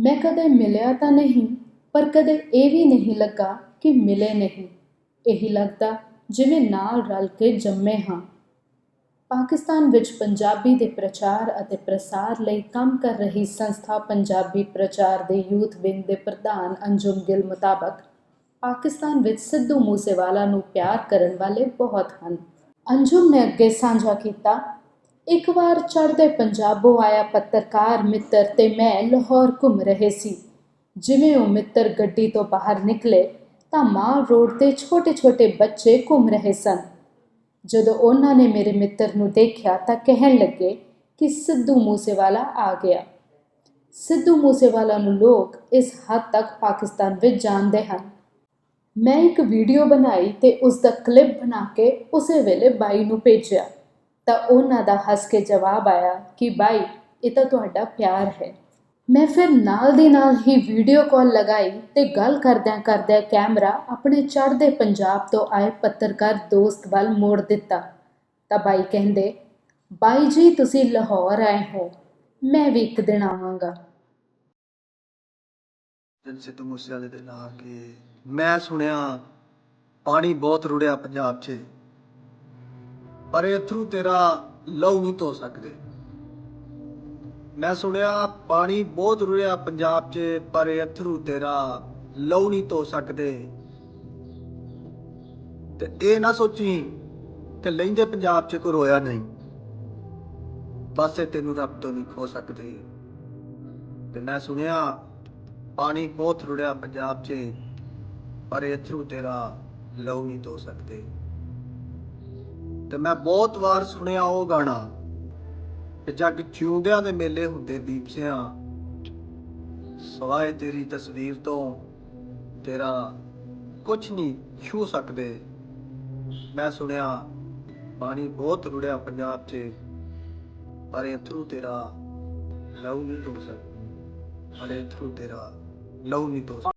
ਮੈਂ ਕਦੇ ਮਿਲਿਆ ਤਾਂ ਨਹੀਂ, ਪਰ ਕਦੇ ਇਹ ਵੀ ਨਹੀਂ ਲੱਗਾ ਕਿ ਮਿਲੇ ਨਹੀਂ। ਇਹੀ ਲੱਗਦਾ ਜਿਵੇਂ ਨਾਲ ਰਲ ਕੇ ਜੰਮੇ ਹਾਂ। ਪਾਕਿਸਤਾਨ ਵਿੱਚ ਪੰਜਾਬੀ ਦੇ ਪ੍ਰਚਾਰ ਅਤੇ ਪ੍ਰਸਾਰ ਲਈ ਕੰਮ ਕਰ ਰਹੀ ਸੰਸਥਾ ਪੰਜਾਬੀ ਪ੍ਰਚਾਰ ਦੇ ਯੂਥ ਵਿੰਗ ਦੇ ਪ੍ਰਧਾਨ ਅੰਜੁਮ ਗਿੱਲ ਮੁਤਾਬਕ, ਪਾਕਿਸਤਾਨ ਵਿੱਚ ਸਿੱਧੂ ਮੂਸੇਵਾਲਾ ਨੂੰ ਪਿਆਰ ਕਰਨ ਵਾਲੇ ਬਹੁਤ ਹਨ। ਅੰਜੁਮ ਨੇ ਅੱਗੇ ਸਾਂਝਾ ਕੀਤਾ ਇੱਕ ਵਾਰ ਚੜ੍ਹਦੇ ਪੰਜਾਬੋਂ ਆਇਆ ਪੱਤਰਕਾਰ ਮਿੱਤਰ ਤੇ ਮੈਂ ਲਾਹੌਰ ਘੁੰਮ ਰਹੇ ਸੀ। ਜਿਵੇਂ ਉਹ ਮਿੱਤਰ ਗੱਡੀ ਤੋਂ ਬਾਹਰ ਨਿਕਲੇ, ਤਾਂ ਮਾਂ ਰੋਡ ਤੇ ਛੋਟੇ-ਛੋਟੇ ਬੱਚੇ ਘੁੰਮ ਰਹੇ ਸਨ। ਜਦੋਂ ਉਹਨਾਂ ਨੇ ਮੇਰੇ ਮਿੱਤਰ ਨੂੰ ਦੇਖਿਆ, ਤਾਂ ਕਹਿਣ ਲੱਗੇ ਕਿ ਸਿੱਧੂ ਮੂਸੇਵਾਲਾ ਆ ਗਿਆ। ਸਿੱਧੂ ਮੂਸੇਵਾਲਾ ਨੂੰ ਲੋਕ ਇਸ ਹੱਦ ਤੱਕ ਪਾਕਿਸਤਾਨ ਵਿੱਚ ਜਾਣਦੇ ਹਨ। ਮੈਂ ਇੱਕ ਵੀਡੀਓ ਬਣਾਈ ਤੇ ਉਸ ਦਾ ਕਲਿੱਪ ਬਣਾ ਕੇ ਉਸੇ ਵੇਲੇ ਬਾਈ ਨੂੰ ਭੇਜਿਆ। ਤਾਂ ਉਹਨਾਂ ਦਾ ਹੱਸ ਕੇ ਜਵਾਬ ਆਇਆ ਕਿ ਬਾਈ, ਇਹ ਤਾਂ ਤੁਹਾਡਾ ਪਿਆਰ ਹੈ। ਮੈਂ ਫਿਰ ਨਾਲ ਦੀ ਨਾਲ ਹੀ ਵੀਡੀਓ ਕਾਲ ਲਗਾਈ ਤੇ ਗੱਲ ਕਰਦਿਆਂ ਕਰਦਿਆਂ ਕੈਮਰਾ ਆਪਣੇ ਚੜ੍ਹਦੇ ਪੰਜਾਬ ਤੋਂ ਆਏ ਪੱਤਰਕਾਰ ਦੋਸਤ ਵੱਲ ਮੋੜ ਦਿੱਤਾ। ਤਾਂ ਬਾਈ ਕਹਿੰਦੇ, ਬਾਈ ਜੀ, ਤੁਸੀਂ ਲਾਹੌਰ ਆਏ ਹੋ। ਮੈਂ ਵੀ ਇੱਕ ਦਿਨ ਆਵਾਂਗਾ। ਸਿੱਧੂ ਮੂਸੇਵਾਲੇ ਦੇ ਨਾਂ ਕੇ ਮੈਂ ਸੁਣਿਆ, ਪਾਣੀ ਬਹੁਤ ਰੁੜਿਆ ਪੰਜਾਬ 'ਚ। ਪਰ ਇਥੋਂ ਤੇਰਾ ਲਹੂ ਨਹੀਂ ਧੋ ਸਕਦੇ। ਮੈਂ ਸੁਣਿਆ ਪਾਣੀ ਬਹੁਤ ਰੁੜਿਆ ਪੰਜਾਬ 'ਚ, ਪਰ ਇਥੋਂ ਤੇਰਾ ਲਹੂ ਨਹੀਂ ਧੋ ਸਕਦੇ। ਤੇ ਇਹ ਨਾ ਸੋਚੀ ਕਿ ਲੈਂਦੇ ਪੰਜਾਬ 'ਚ ਕੋਈ ਰੋਇਆ ਨਹੀਂ। ਬਸ ਇਹ ਤੈਨੂੰ ਰੱਬ ਤੋਂ ਨਹੀਂ ਖੋ ਸਕਦੇ। ਤੇ ਮੈਂ ਸੁਣਿਆ ਪਾਣੀ ਬਹੁਤ ਰੁੜਿਆ ਪੰਜਾਬ 'ਚ, ਪਰ ਇਥੋਂ ਤੇਰਾ ਲਹੂ ਨਹੀਂ ਧੋ ਸਕਦੇ। ਤੇ ਮੈਂ ਬਹੁਤ ਵਾਰ ਸੁਣਿਆ ਉਹ ਗਾਣਾ ਕਿ ਜੱਗ ਜਿਉਂਦਿਆਂ ਦੇ ਮੇਲੇ ਹੁੰਦੇ ਦੀਪ ਸਿਆਂ ਸਵਾਏ ਤੇਰੀ ਤਸਵੀਰ ਤੋਂ ਤੇਰਾ ਕੁਝ ਨਹੀਂ ਛੂ ਸਕਦੇ। ਮੈਂ ਸੁਣਿਆ ਪਾਣੀ ਬਹੁਤ ਰੁੜਿਆ ਪੰਜਾਬ 'ਚ, ਪਰ ਇਥੋਂ ਤੇਰਾ ਲਹੂ ਨਹੀਂ ਧੋ ਸਕਦਾ। ਅਰੇ ਥਰੂ ਤੇਰਾ ਲਹੂ ਨਹੀਂ ਧੋ ਸਕਦਾ।